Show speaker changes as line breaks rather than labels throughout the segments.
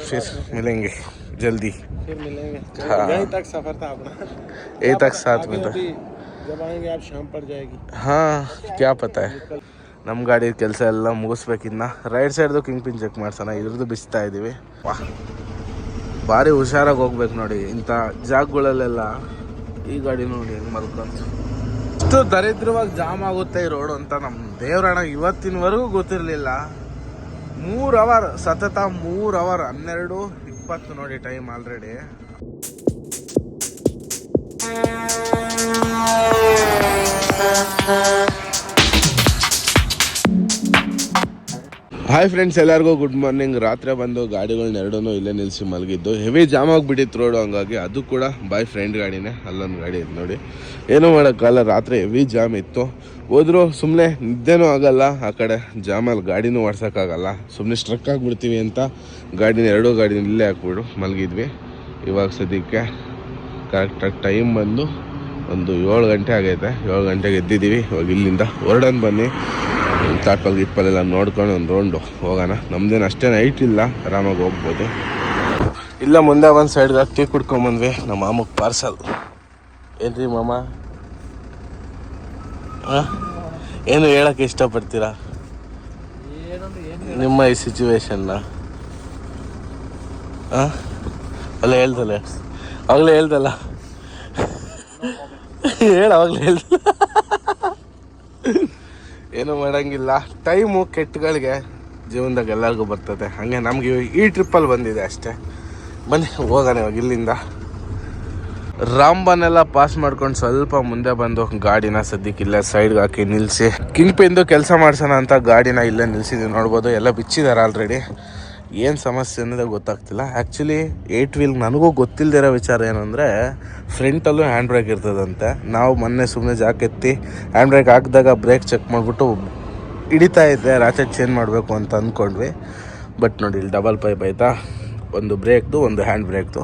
फिर मिलेंगे जल्दी
फिर मिलेंगे
हाँ।
यहीं तक सफर था अपना
यहीं तक साथ में
आगे
था
अभी जब आएंगे आप शाम पड़ जाएगी
ಹಾಂ ಕ್ಯಾ ಪತ ನಮ್ಮ ಗಾಡಿ ಕೆಲಸ ಎಲ್ಲ ಮುಗಿಸ್ಬೇಕಿನ್ನ ರೈಟ್ ಸೈಡ್ದು ಕಿಂಗ್ ಪಿನ್ ಚೆಕ್ ಮಾಡ್ಸೋಣ ಇದ್ರದ್ದು ಬಿಸ್ತಾ ಇದ್ದೀವಿ ವಾಹ್ ಭಾರಿ ಹುಷಾರಾಗಿ ಹೋಗ್ಬೇಕು ನೋಡಿ ಇಂಥ ಜಾಗಗಳಲ್ಲೆಲ್ಲ ಈ ಗಾಡಿ ನೋಡಿ ಹೆಂಗೆ ಮಲ್ಕೊಂತ ಇಷ್ಟು ದರಿದ್ರವಾಗಿ ಜಾಮ್ ಆಗುತ್ತೆ ಈ ರೋಡು ಅಂತ ನಮ್ಮ ದೇವ್ರಣ ಇವತ್ತಿನವರೆಗೂ ಗೊತ್ತಿರಲಿಲ್ಲ ಮೂರು ಅವರ್, ಸತತ ಮೂರು ಅವರ್, ಹನ್ನೆರಡು ಇಪ್ಪತ್ತು ನೋಡಿ ಟೈಮ್ ಆಲ್ರೆಡಿ ಹಾಯ್ ಫ್ರೆಂಡ್ಸ್ ಎಲ್ಲರಿಗೂ ಗುಡ್ ಮಾರ್ನಿಂಗ್ ರಾತ್ರಿ ಬಂದು ಗಾಡಿಗಳನ್ನ ಎರಡೂ ಇಲ್ಲೇ ನಿಲ್ಲಿಸಿ ಮಲಗಿದ್ದು. ಹೆವಿ ಜಾಮ್ ಆಗಿಬಿಟ್ಟಿತ್ತು ರೋಡು ಹಂಗಾಗಿ ಅದು ಕೂಡ ಬಾಯ್ ಫ್ರೆಂಡ್ ಗಾಡಿನೇ, ಅಲ್ಲೊಂದು ಗಾಡಿ ನೋಡಿ. ಏನೂ ಮಾಡೋಕ್ಕಲ್ಲ ರಾತ್ರಿ ಹೆವಿ ಜಾಮ್ ಇತ್ತು. ಹೋದ್ರು ಸುಮ್ಮನೆ ನಿದ್ದೆನೂ ಆಗಲ್ಲ. ಆ ಕಡೆ ಜಾಮಲ್ಲಿ ಗಾಡಿನೂ ಓಡ್ಸೋಕ್ಕಾಗಲ್ಲ. ಸುಮ್ಮನೆ ಸ್ಟ್ರಕ್ ಆಗಿಬಿಡ್ತೀವಿ ಅಂತ ಗಾಡಿನ ಎರಡೂ ಗಾಡಿನ ಇಲ್ಲೇ ಹಾಕ್ಬಿಡು, ಮಲಗಿದ್ವಿ. ಇವಾಗ ಸದ್ಯಕ್ಕೆ ಕರೆಕ್ಟಾಗಿ ಟೈಮ್ ಬಂದು ಒಂದು ಏಳು ಗಂಟೆ ಆಗೈತೆ. ಏಳು ಗಂಟೆಗೆ ಎದ್ದಿದ್ದೀವಿ. ಇವಾಗ ಇಲ್ಲಿಂದ ಹೊರಡನ್ ಬನ್ನಿ. ತಾಟ್ಪಲ್ ಗಿಟ್ಪಲ್ಲೆಲ್ಲ ನೋಡ್ಕೊಂಡು ಒಂದು ರೌಂಡು ಹೋಗೋಣ. ನಮ್ದೇನು ಅಷ್ಟೇ ನೈಟ್ ಇಲ್ಲ. ಆರಾಮಾಗಿ ಹೋಗ್ಬೋದು. ಇಲ್ಲ, ಮುಂದೆ ಒಂದು ಸೈಡ್ಗೆ ಟೀ ಕುಡ್ಕೊಂಬಂದ್ವಿ ನಮ್ಮ ಮಾಮಗೆ ಪಾರ್ಸಲ್ ಏನ್ರಿ ಮಾಮ? ಏನು ಹೇಳಕ್ಕೆ ಇಷ್ಟಪಡ್ತೀರಾ? ನಿಮ್ಮ ಈ ಸಿಚುವೇಶನ್ನ ಅಲ್ಲ, ಹೇಳ್ದಲ್ಲ. ಅವಾಗಲೇ ಹೇಳ್ದಲ್ಲ. ಹೇಳ, ಅವಾಗಲೇ ಹೇಳ್ದಲ್ಲ. ಏನು ಮಾಡಂಗಿಲ್ಲ. ಟೈಮು ಕೆಟ್ಟಗಳಿಗೆ ಜೀವನದಾಗ ಎಲ್ಲರಿಗೂ ಬರ್ತದೆ. ಹಾಗೆ ನಮಗೆ ಈ ಟ್ರಿಪ್ಪಲ್ಲಿ ಬಂದಿದೆ ಅಷ್ಟೇ. ಬನ್ನಿ, ಹೋಗೋಣ ಇವಾಗ ಇಲ್ಲಿಂದ. ರಾಂಬನೆಲ್ಲ ಪಾಸ್ ಮಾಡ್ಕೊಂಡು ಸ್ವಲ್ಪ ಮುಂದೆ ಬಂದು ಗಾಡಿನ ಸದ್ಯಕ್ಕೆ ಇಲ್ಲೇ ಸೈಡ್ಗೆ ಹಾಕಿ ನಿಲ್ಲಿಸಿ ಕಿಂಗ್ ಕೆಲಸ ಮಾಡ್ಸೋಣ ಅಂತ ಗಾಡಿನ ಇಲ್ಲೇ ನಿಲ್ಸಿದ್ವಿ, ನೋಡ್ಬೋದು. ಎಲ್ಲ ಬಿಚ್ಚಿದ್ದಾರೆ ಆಲ್ರೆಡಿ ಏನು ಸಮಸ್ಯೆ ಅನ್ನೋದೇ ಗೊತ್ತಾಗ್ತಿಲ್ಲ. ಆ್ಯಕ್ಚುಲಿ ಏಟ್ ವೀಲ್ ನನಗೂ ಗೊತ್ತಿಲ್ಲದಿರೋ ವಿಚಾರ ಏನಂದರೆ ಫ್ರಂಟಲ್ಲೂ ಹ್ಯಾಂಡ್ ಬ್ರೇಕ್ ಇರ್ತದಂತೆ. ನಾವು ಮೊನ್ನೆ ಸುಮ್ಮನೆ ಜಾಕೆತ್ತಿ ಹ್ಯಾಂಡ್ ಬ್ರೇಕ್ ಹಾಕಿದಾಗ ಬ್ರೇಕ್ ಚೆಕ್ ಮಾಡಿಬಿಟ್ಟು ಹಿಡಿತಾ ಇದ್ದೆ. ರಾಚೆ ಚೇಂಜ್ ಮಾಡಬೇಕು ಅಂತ ಅಂದ್ಕೊಂಡ್ವಿ. ಬಟ್ ನೋಡಿ, ಇಲ್ಲಿ ಡಬಲ್ ಪೈಪ್ ಆಯಿತಾ? ಒಂದು ಬ್ರೇಕ್ದು ಒಂದು ಹ್ಯಾಂಡ್ ಬ್ರೇಕ್ದು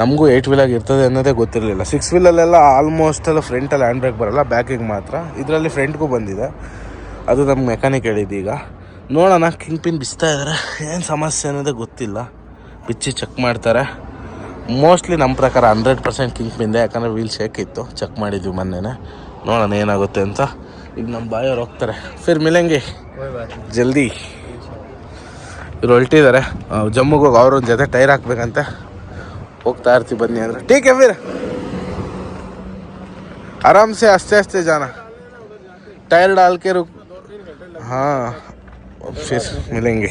ನಮಗೂ ಏಯ್ಟ್ ವೀಲಾಗಿ ಇರ್ತದೆ ಅನ್ನೋದೇ ಗೊತ್ತಿರಲಿಲ್ಲ. ಸಿಕ್ಸ್ ವೀಲಲ್ಲೆಲ್ಲ ಆಲ್ಮೋಸ್ಟ್ ಎಲ್ಲ ಫ್ರಂಟಲ್ಲಿ ಹ್ಯಾಂಡ್ ಬ್ರೇಕ್ ಬರಲ್ಲ ಬ್ಯಾಕಿಗೆ ಮಾತ್ರ. ಇದರಲ್ಲಿ ಫ್ರಂಟ್ಗೂ ಬಂದಿದೆ. ಅದು ನಮ್ಗೆ ಮೆಕ್ಯಾನಿಕ್ ಹೇಳಿದ್ದು ಈಗ. ನೋಡೋಣ ಕಿಂಗ್ ಪಿನ್ ಬಿಸ್ತಾ ಇದ್ದಾರೆ ಏನು ಸಮಸ್ಯೆ ಅನ್ನೋದೇ ಗೊತ್ತಿಲ್ಲ. ಬಿಚ್ಚಿ ಚೆಕ್ ಮಾಡ್ತಾರೆ. ಮೋಸ್ಟ್ಲಿ ನಮ್ಮ ಪ್ರಕಾರ ಹಂಡ್ರೆಡ್ ಪರ್ಸೆಂಟ್ ಕಿಂಗ್ ಪಿಂದೆ ಯಾಕಂದರೆ ವೀಲ್ ಶೇಕ್ ಇತ್ತು. ಚೆಕ್ ಮಾಡಿದ್ವಿ ಮೊನ್ನೆನೇ. ನೋಡೋಣ ಏನಾಗುತ್ತೆ ಅಂತ. ಈಗ ನಮ್ಮ ಬಾಯವ್ರು ಹೋಗ್ತಾರೆ. ಫಿರ್ ಮಿಲಂಗಿ, ಜಲ್ದಿ. ಇವ್ರು ಹೊಲ್ಟಿದ್ದಾರೆ. ಜಮ್ಮುಗೆ ಹೋಗಿ ಅವ್ರ ಜೊತೆ ಟೈರ್ ಹಾಕ್ಬೇಕಂತೆ. होता आरती बनने अंदर। ठीक है फिर। आराम से आस्ते आस्ते जाना। टायर डाल के रुक। हाँ फिर मिलेंगे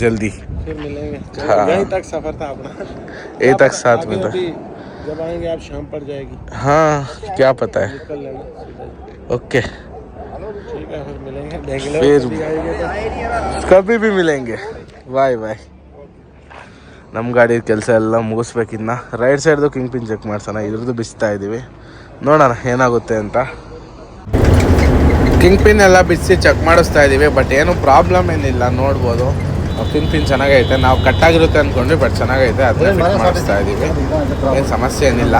जल्दी।
फिर मिलेंगे।
हाँ।
तक सफ़र था अपना।
तक साथ में था।
जब आएँगे आप शाम पड़ जाएगी।
हाँ क्या पता है। ओके।
ठीक है फिर मिलेंगे।
फिर
तो।
कभी भी मिलेंगे। Bye bye. ನಮ್ಮ ಗಾಡಿ ಕೆಲಸ ಎಲ್ಲ ಮುಗಿಸ್ಬೇಕಿನ್ನ ರೈಟ್ ಸೈಡ್ದು ಕಿಂಗ್ ಪಿನ್ ಚೆಕ್ ಮಾಡ್ಸೋಣ. ಇದ್ರದ್ದು ಬಿಸ್ತಾ ಇದ್ದೀವಿ ನೋಡೋಣ ಏನಾಗುತ್ತೆ ಅಂತ. ಕಿಂಗ್ ಪಿನ್ ಎಲ್ಲ ಬಿಸಿ ಚೆಕ್ ಮಾಡಿಸ್ತಾ ಇದ್ದೀವಿ ಬಟ್ ಏನು ಪ್ರಾಬ್ಲಮ್ ಏನಿಲ್ಲ ನೋಡ್ಬೋದು. ಕಿಂಗ್ ಪಿನ್ ಚೆನ್ನಾಗೈತೆ. ನಾವು ಕಟ್ಟಾಗಿರುತ್ತೆ ಅಂದ್ಕೊಂಡ್ವಿ ಬಟ್ ಚೆನ್ನಾಗೈತೆ. ಅದನ್ನ ಫಿಟ್ ಮಾಡಿಸ್ತಾ ಇದ್ದೀವಿ ಏನು ಸಮಸ್ಯೆ ಏನಿಲ್ಲ.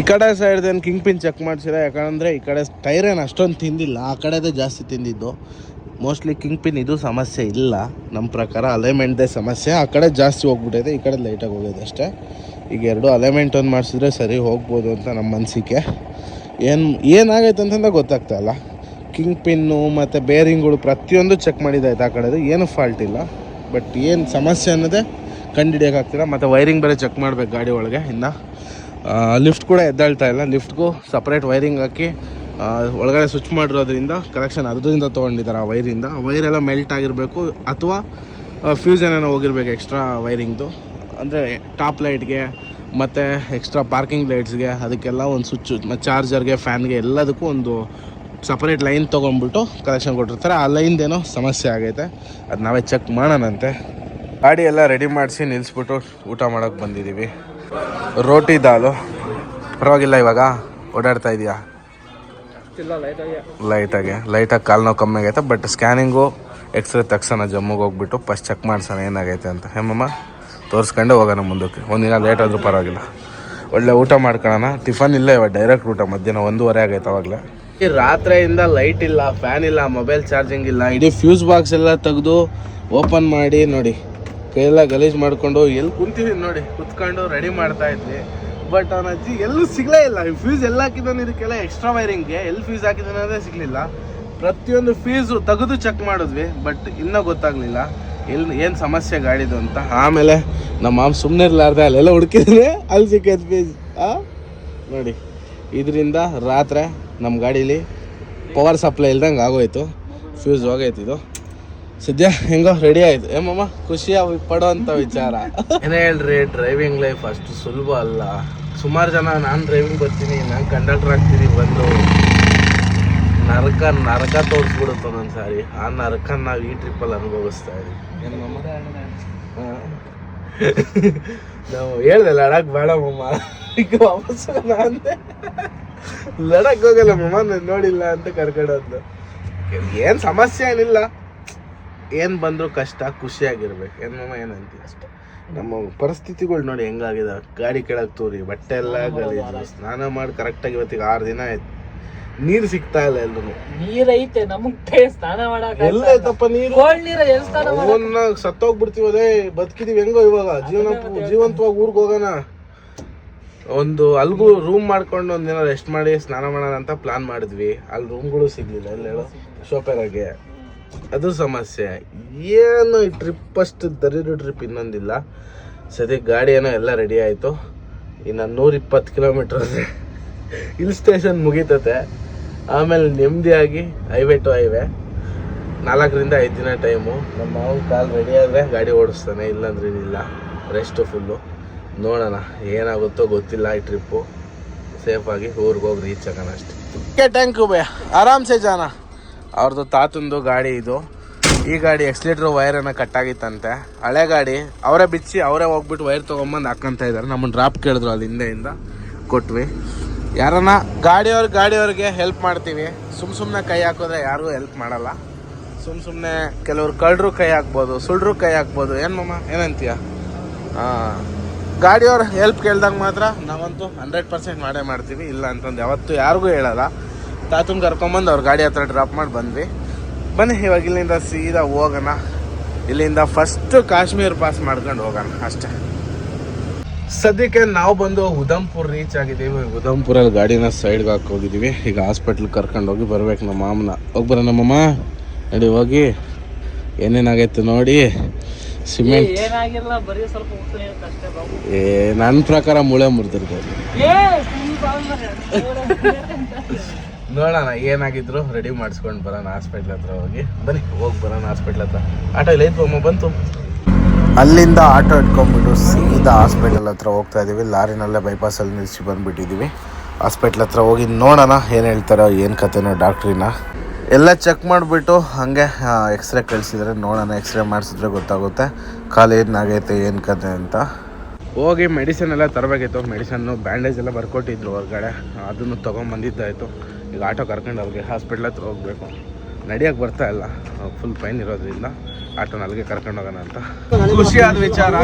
ಈ ಕಡೆ ಸೈಡ್ ಏನು ಕಿಂಗ್ ಪಿನ್ ಚೆಕ್ ಮಾಡಿಸಿಲ್ಲ ಯಾಕಂದರೆ ಈ ಕಡೆ ಟೈರ್ ಏನು ಅಷ್ಟೊಂದು ತಿಂದಿಲ್ಲ. ಆ ಕಡೆದೇ ಜಾಸ್ತಿ ತಿಂದಿದ್ದು. ಮೋಸ್ಟ್ಲಿ ಕಿಂಗ್ ಪಿನ್ ಇದು ಸಮಸ್ಯೆ ಇಲ್ಲ. ನಮ್ಮ ಪ್ರಕಾರ ಅಲೈನ್ಮೆಂಟ್ದೇ ಸಮಸ್ಯೆ. ಆ ಕಡೆ ಜಾಸ್ತಿ ಹೋಗ್ಬಿಟ್ಟೈತೆ ಈ ಕಡೆ ಲೈಟಾಗಿ ಹೋಗಿದೆ ಅಷ್ಟೇ. ಈಗ ಎರಡು ಅಲೈನ್ಮೆಂಟ್ ಒಂದು ಮಾಡಿಸಿದ್ರೆ ಸರಿ ಹೋಗ್ಬೋದು ಅಂತ ನಮ್ಮ ಮನಸ್ಸಿಗೆ ಏನು, ಏನಾಗೈತೆ ಅಂತಂದ ಗೊತ್ತಾಗ್ತಾಯಿಲ್ಲ ಕಿಂಗ್ ಪಿನ್ನು ಮತ್ತು ಬೇರಿಂಗ್ಗಳು ಪ್ರತಿಯೊಂದು ಚೆಕ್ ಮಾಡಿದಾಯ್ತು ಆ ಕಡೆದು. ಏನು ಫಾಲ್ಟ್ ಇಲ್ಲ. ಬಟ್ ಏನು ಸಮಸ್ಯೆ ಅನ್ನೋದೇ ಕಂಡುಹಿಡಿಯೋಕ್ಕಾಗ್ತಿಲ್ಲ ಮತ್ತು ವೈರಿಂಗ್ ಬೇರೆ ಚೆಕ್ ಮಾಡಬೇಕು ಗಾಡಿ ಒಳಗೆ ಇನ್ನು. ಲಿಫ್ಟ್ ಕೂಡ ಎದ್ದಾಳ್ತಾ ಇಲ್ಲ. ಲಿಫ್ಟ್ಗೂ ಸಪ್ರೇಟ್ ವೈರಿಂಗ್ ಹಾಕಿ ಒಳಗಡೆ ಸ್ವಿಚ್ ಮಾಡಿರೋದ್ರಿಂದ ಕಲೆಕ್ಷನ್ ಅದರಿಂದ ತೊಗೊಂಡಿದ್ದಾರೆ ಆ ವೈರಿಂದ ವೈರೆಲ್ಲ ಮೆಲ್ಟ್ ಆಗಿರಬೇಕು ಅಥವಾ ಫ್ಯೂಸ್ ಏನೇನೋ ಹೋಗಿರ್ಬೇಕು ಎಕ್ಸ್ಟ್ರಾ ವೈರಿಂಗ್ದು ಅಂದರೆ ಟಾಪ್ ಲೈಟ್ಗೆ ಮತ್ತು ಎಕ್ಸ್ಟ್ರಾ ಪಾರ್ಕಿಂಗ್ ಲೈಟ್ಸ್ಗೆ ಅದಕ್ಕೆಲ್ಲ ಒಂದು ಸ್ವಿಚ್ ಮತ್ತು ಚಾರ್ಜರ್ಗೆ ಫ್ಯಾನ್ಗೆ ಎಲ್ಲದಕ್ಕೂ ಒಂದು ಸಪ್ರೇಟ್ ಲೈನ್ ತೊಗೊಂಡ್ಬಿಟ್ಟು ಕಲೆಕ್ಷನ್ ಕೊಟ್ಟಿರ್ತಾರೆ. ಆ ಲೈನ್ದೇನೋ ಸಮಸ್ಯೆ ಆಗೈತೆ. ಅದು ನಾವೇ ಚೆಕ್ ಮಾಡೋಣಂತೆ. ಗಾಡಿ ಎಲ್ಲ ರೆಡಿ ಮಾಡಿಸಿ ನಿಲ್ಲಿಸ್ಬಿಟ್ಟು ಊಟ ಮಾಡೋಕ್ಕೆ ಬಂದಿದ್ದೀವಿ ರೋಟಿ ದಾಲು. ಪರವಾಗಿಲ್ಲ ಇವಾಗ. ಓಡಾಡ್ತಾ ಇದೆಯಾ? ಲೈಟಾಗಿ ಲೈಟಾಗಿ ಕಾಲು ನೋವು ಕಮ್ಮಿ ಆಗೈತೆ ಬಟ್ ಸ್ಕ್ಯಾನಿಂಗು ಎಕ್ಸ್ರೇ ತಕ್ಷಣ ಜಮ್ಮುಗೆ ಹೋಗ್ಬಿಟ್ಟು ಫಸ್ಟ್ ಚೆಕ್ ಮಾಡ್ಸೋಣ, ಏನಾಗೈತೆ ಅಂತ. ಹೇಮಮ್ಮ ತೋರಿಸ್ಕೊಂಡೆ ಹೋಗೋಣ ಮುಂದಕ್ಕೆ. ಒಂದಿನ ಲೇಟ್ ಆದರೂ ಪರವಾಗಿಲ್ಲ. ಒಳ್ಳೆ ಊಟ ಮಾಡ್ಕೊಳ್ಳೋಣ ಟಿಫನ್ ಇಲ್ಲ ಇವಾಗ ಡೈರೆಕ್ಟ್ ಊಟ. ಮಧ್ಯಾಹ್ನ ಒಂದೂವರೆ ಆಗೈತೆ ಅವಾಗಲೇ. ಈ ರಾತ್ರಿಯಿಂದ ಲೈಟ್ ಇಲ್ಲ ಫ್ಯಾನ್ ಇಲ್ಲ ಮೊಬೈಲ್ ಚಾರ್ಜಿಂಗ್ ಇಲ್ಲ. ಇಡೀ ಫ್ಯೂಸ್ ಬಾಕ್ಸ್ ಎಲ್ಲ ತೆಗೆದು ಓಪನ್ ಮಾಡಿ ನೋಡಿ. ಕೈಯೆಲ್ಲ ಗಲೀಜ್ ಮಾಡಿಕೊಂಡು, ಎಲ್ಲಿ ಕುಂತಿದ್ದೀನಿ ನೋಡಿ, ಕುತ್ಕೊಂಡು ರೆಡಿ ಮಾಡ್ತಾ ಇದ್ವಿ. ಬಟ್ ಅವನ ಅಜ್ಜಿ ಎಲ್ಲೂ ಸಿಗ್ಲೇ ಇಲ್ಲ. ಫ್ಯೂಸ್ ಎಲ್ಲ ಹಾಕಿದ್ದಾನೆ ಇದಕ್ಕೆಲ್ಲ ಎಕ್ಸ್ಟ್ರಾ ವೈರಿಂಗ್ಗೆ ಎಲ್ಲಿ ಫ್ಯೂಸ್ ಹಾಕಿದ್ದಾನೆ ಅನ್ನೋದೇ ಸಿಗ್ಲಿಲ್ಲ. ಪ್ರತಿಯೊಂದು ಫ್ಯೂಸು ತೆಗೆದು ಚೆಕ್ ಮಾಡಿದ್ವಿ ಬಟ್ ಇನ್ನೂ ಗೊತ್ತಾಗ್ಲಿಲ್ಲ. ಎಲ್ಲಿ, ಏನು ಸಮಸ್ಯೆ ಗಾಡಿದು ಅಂತ. ಆಮೇಲೆ ನಮ್ಮ ಮಾಮ್ ಸುಮ್ಮನೆ ಇರಲಾರ್ದೆ, ಅಲ್ಲೆಲ್ಲ ಹುಡುಕಿದ್ರೆ ಅಲ್ಲಿ ಸಿಕ್ಕೈತೆ ಫ್ಯೂಸ್ ಆ? ನೋಡಿ, ಇದರಿಂದ ರಾತ್ರಿ ನಮ್ಮ ಗಾಡೀಲಿ ಪವರ್ ಸಪ್ಲೈ ಇಲ್ದಂಗೆ ಆಗೋಯ್ತು. ಫ್ಯೂಸ್ ಹೋಗೈತೆ ಇದು. ಸದ್ಯ, ಹೆಂಗೋ ರೆಡಿ ಆಯ್ತು. ಏಮಮ್ಮ ಖುಷಿ ಪಡೋ ಅಂತ ವಿಚಾರ. ಏನೇ ಹೇಳ್ರಿ ಡ್ರೈವಿಂಗ್ ಲೈಫ್ ಅಷ್ಟು ಸುಲಭ ಅಲ್ಲ. ಸುಮಾರು ಜನ ನಾನು ಡ್ರೈವಿಂಗ್ ಬರ್ತೀನಿ ನಾನು ಕಂಡಕ್ಟರ್ ಆಗ್ತೀನಿ ಬಂದು ನರಕ ನರಕ ತೋರಿಸ್ಬಿಡುತ್ತೆ ಒಂದೊಂದು ಸಾರಿ. ಆ ನರಕ ನಾವು ಈ ಟ್ರಿಪ್ಪಲ್ಲಿ ಅನುಭವಿಸ್ತಾ ಏನಮ್ಮ ನಾವು ಹೇಳ್ದೆ ಲಡಾಕ್ ಬೇಡ ಮಮ್ಮ ಈಗ ವಾಪಸ್ ಅಂದೆ. ಲಡಾಕ್ ಹೋಗಲ್ಲ ಮಮ್ಮ ನಾನು ನೋಡಿಲ್ಲ ಅಂತ ಕರ್ಕೊಂಡೋದ್ಲು. ಏನು ಸಮಸ್ಯೆ ಏನಿಲ್ಲ. ಏನು ಬಂದರೂ ಕಷ್ಟ ಖುಷಿಯಾಗಿರ್ಬೇಕು. ಏನು ಮಮ್ಮ ಏನಂತೀವಿ ಅಷ್ಟೇ. ನಮ್ಮ ಪರಿಸ್ಥಿತಿಗಳು ನೋಡಿ ಹೆಂಗಾಗಿದೆ. ಗಾಡಿ ಕೆಳಗೆ ತೂರಿ ಬಟ್ಟೆ ಎಲ್ಲ ಗಲೀಜು ಸ್ನಾನ ಮಾಡಿ ಕರೆಕ್ಟಾಗಿ ಇವತ್ತಿಗೆ ಆರು ದಿನ ಆಯ್ತು. ನೀರು ಸಿಗ್ತಾ ಇಲ್ಲ ಎಲ್ಲೂ
ನೀರೈತೆ ನಮಗೆ ಸ್ನಾನ ಮಾಡಕ್ಕೆ
ಎಲ್ಲ ಐತಪ್ಪ ನೀರು?
ನೀರ ಎಲ್ಲಿ ಸ್ನಾನ
ಅವನ್ನ ಸತ್ತೋಗ್ಬಿಡ್ತೀವಿ ಅದೇ ಬದುಕಿದೀವಿ ಹೆಂಗೋ ಇವಾಗ? ಜೀವನ ಜೀವಂತವಾಗಿ ಊರಿಗೆ ಹೋಗೋಣ. ಒಂದು ಅಲ್ಗೂ ರೂಮ್ ಮಾಡ್ಕೊಂಡು ಒಂದಿನ ರೆಸ್ಟ್ ಮಾಡಿ ಸ್ನಾನ ಮಾಡೋಣ ಅಂತ ಪ್ಲಾನ್ ಮಾಡಿದ್ವಿ. ಅಲ್ಲಿ ರೂಮ್ಗಳು ಸಿಗ್ಲಿಲ್ಲ ಎಲ್ಲ ಹೇಳೋ ಶೋಪೇರಾಗೆ ಅದು ಸಮಸ್ಯೆ. ಏನು ಈ ಟ್ರಿಪ್ ಅಷ್ಟು ದರಿದ್ರ ಟ್ರಿಪ್ ಇನ್ನೊಂದಿಲ್ಲ. ಸದ್ಯಕ್ಕೆ ಗಾಡಿ ಏನೋ ಎಲ್ಲ ರೆಡಿ ಆಯಿತು. ಇನ್ನು ನೂರ ಇಪ್ಪತ್ತು ಕಿಲೋಮೀಟ್ರ್ ಹಿಲ್ ಸ್ಟೇಷನ್ ಮುಗೀತತೆ. ಆಮೇಲೆ ನೆಮ್ಮದಿಯಾಗಿ ಹೈವೇ ಟು ಹೈವೇ ನಾಲ್ಕರಿಂದ ಐದು ದಿನ ಟೈಮು ನಮ್ಮ ಮಾವನ ಕಾಲು ರೆಡಿ ಆದರೆ ಗಾಡಿ ಓಡಿಸ್ತಾನೆ, ಇಲ್ಲಾಂದ್ರೆ ಇಲ್ಲ ರೆಸ್ಟು ಫುಲ್ಲು ನೋಡೋಣ, ಏನಾಗುತ್ತೋ ಗೊತ್ತಿಲ್ಲ ಈ ಟ್ರಿಪ್ಪು ಸೇಫಾಗಿ ಊರಿಗೆ ಹೋಗಿ ರೀಚ್ ಆಗೋಣ ಅಷ್ಟೇ. ಟ್ಯಾಂಕ್ ಯು ಬೇ ಆರಾಮ್ಸೆ ಜಾನ. ಅವ್ರದ್ದು ತಾತಂದು ಗಾಡಿ ಇದು. ಈ ಗಾಡಿ ಎಕ್ಸ್ಲೇಟ್ರ್ ವೈರನ್ನು ಕಟ್ಟಾಗಿತ್ತಂತೆ ಹಳೆ ಗಾಡಿ, ಅವರೇ ಬಿಚ್ಚಿ ಅವರೇ ಹೋಗ್ಬಿಟ್ಟು ವೈರ್ ತೊಗೊಂಬಂದು ಹಾಕ್ಕಂತ ಇದ್ದಾರೆ ನಮ್ಮನ್ನು ಡ್ರಾಪ್ ಕೇಳಿದ್ರು ಅಲ್ಲಿ ಹಿಂದೆಯಿಂದ, ಕೊಟ್ವಿ. ಯಾರನ್ನ ಗಾಡಿಯವ್ರ ಗಾಡಿಯವ್ರಿಗೆ ಹೆಲ್ಪ್ ಮಾಡ್ತೀವಿ. ಸುಮ್ಮ ಸುಮ್ಮನೆ ಕೈ ಹಾಕಿದ್ರೆ ಯಾರಿಗೂ ಹೆಲ್ಪ್ ಮಾಡಲ್ಲ. ಸುಮ್ಮ ಸುಮ್ಮನೆ ಕೆಲವ್ರು ಕಳ್ಳರು ಕೈ ಹಾಕ್ಬೋದು ಸುಳ್ಳರು ಕೈ ಹಾಕ್ಬೋದು. ಏನು ಮಮ್ಮ ಏನಂತೀಯ? ಹಾಂ ಗಾಡಿಯವ್ರ ಹೆಲ್ಪ್ ಕೇಳ್ದಾಗ ಮಾತ್ರ ನಾವಂತೂ ಹಂಡ್ರೆಡ್ ಪರ್ಸೆಂಟ್ ಮಾಡೇ ಮಾಡ್ತೀವಿ. ಇಲ್ಲ ಅಂತಂದು ಯಾವತ್ತೂ ಯಾರಿಗೂ ಹೇಳಲ್ಲ. ತಾತನ ಕರ್ಕೊಂಬಂದು ಅವ್ರ ಗಾಡಿ ಹತ್ರ ಡ್ರಾಪ್ ಮಾಡಿ ಬಂದ್ವಿ. ಬನ್ನಿ ಇವಾಗ ಇಲ್ಲಿಂದ ಸೀದಾ ಹೋಗೋಣ. ಇಲ್ಲಿಂದ ಫಸ್ಟ್ ಕಾಶ್ಮೀರ್ ಪಾಸ್ ಮಾಡ್ಕೊಂಡು ಹೋಗೋಣ ಅಷ್ಟೇ. ಸದ್ಯಕ್ಕೆ ನಾವು ಬಂದು ಉಧಂಪುರ್ ರೀಚ್ ಆಗಿದ್ದೀವಿ. ಉಧಂಪುರಲ್ಲಿ ಗಾಡಿನ ಸೈಡ್ಗೆ ಹಾಕಿ ಹೋಗಿದ್ದೀವಿ. ಈಗ ಹಾಸ್ಪಿಟ್ಲ್ ಕರ್ಕೊಂಡು ಹೋಗಿ ಬರ್ಬೇಕು ನಮ್ಮ ಮಾಮನ. ಹೋಗಿ ಬರೋಣ ನಮ್ಮಮ್ಮ. ನಡಿ ಹೋಗಿ. ಏನೇನಾಗೈತೆ ನೋಡಿ. ಸಿಮೆಂಟ್. ಏ ನನ್ನ ಪ್ರಕಾರ ಮುಳೆ ಮುರಿದಿರ್ಬೋದು. ನೋಡೋಣ ಏನಾಗಿದ್ರು ರೆಡಿ ಮಾಡಿಸ್ಕೊಂಡು ಬರೋಣ ಹಾಸ್ಪಿಟ್ಲ್ ಹತ್ರ ಹೋಗಿ. ಬನ್ನಿ ಹೋಗಿ ಬರೋಣ ಹಾಸ್ಪಿಟ್ಲ್ ಹತ್ರ. ಆಟೋ ಇಲ್ಲ ಐತ್ವಮ್ಮ ಬಂತು. ಅಲ್ಲಿಂದ ಆಟೋ ಇಟ್ಕೊಂಡ್ಬಿಟ್ಟು ಸೀದಾ ಹಾಸ್ಪಿಟಲ್ ಹತ್ರ ಹೋಗ್ತಾ ಇದೀವಿ. ಲಾರಿನಲ್ಲೇ ಬೈಪಾಸಲ್ಲಿ ನಿಲ್ಲಿಸಿ ಬಂದುಬಿಟ್ಟಿದ್ದೀವಿ ಹಾಸ್ಪಿಟ್ಲ್ ಹತ್ರ ಹೋಗಿ ನೋಡೋಣ ಏನು ಹೇಳ್ತಾರೋ ಏನು ಕತೆನೋ ಡಾಕ್ಟ್ರಿನ. ಎಲ್ಲ ಚೆಕ್ ಮಾಡಿಬಿಟ್ಟು ಹಾಗೆ ಎಕ್ಸ್ರೇ ಕಳಿಸಿದ್ರೆ ನೋಡೋಣ ಎಕ್ಸ್ರೇ ಮಾಡಿಸಿದ್ರೆ ಗೊತ್ತಾಗುತ್ತೆ. ಕಾಲು ಏನಾಗೈತೆ ಏನು ಕತೆ ಅಂತ. ಹೋಗಿ ಮೆಡಿಸಿನ್ ಎಲ್ಲ ತರಬೇಕಿತ್ತು ಮೆಡಿಸನ್ನು ಬ್ಯಾಂಡೇಜ್ ಎಲ್ಲ ಬರ್ಕೊಟ್ಟಿದ್ರು ಹೊರಗಡೆ. ಅದನ್ನು ತೊಗೊಂಬಂದಿದ್ದಾಯಿತು. ಈಗ ಆಟೋ ಕರ್ಕೊಂಡು ಅವ್ರಿಗೆ ಹಾಸ್ಪಿಟ್ಲ್ ಹತ್ರ ಹೋಗಬೇಕು. ನಡಿಯೋಕೆ ಬರ್ತಾ ಇಲ್ಲ. ಫುಲ್ ಪೈನ್ ಇರೋದ್ರಿಂದ ಆಟೋನ ಅಲ್ಲಿಗೆ ಕರ್ಕೊಂಡು ಹೋಗೋಣ ಅಂತ. ಖುಷಿಯಾದ ವಿಚಾರ.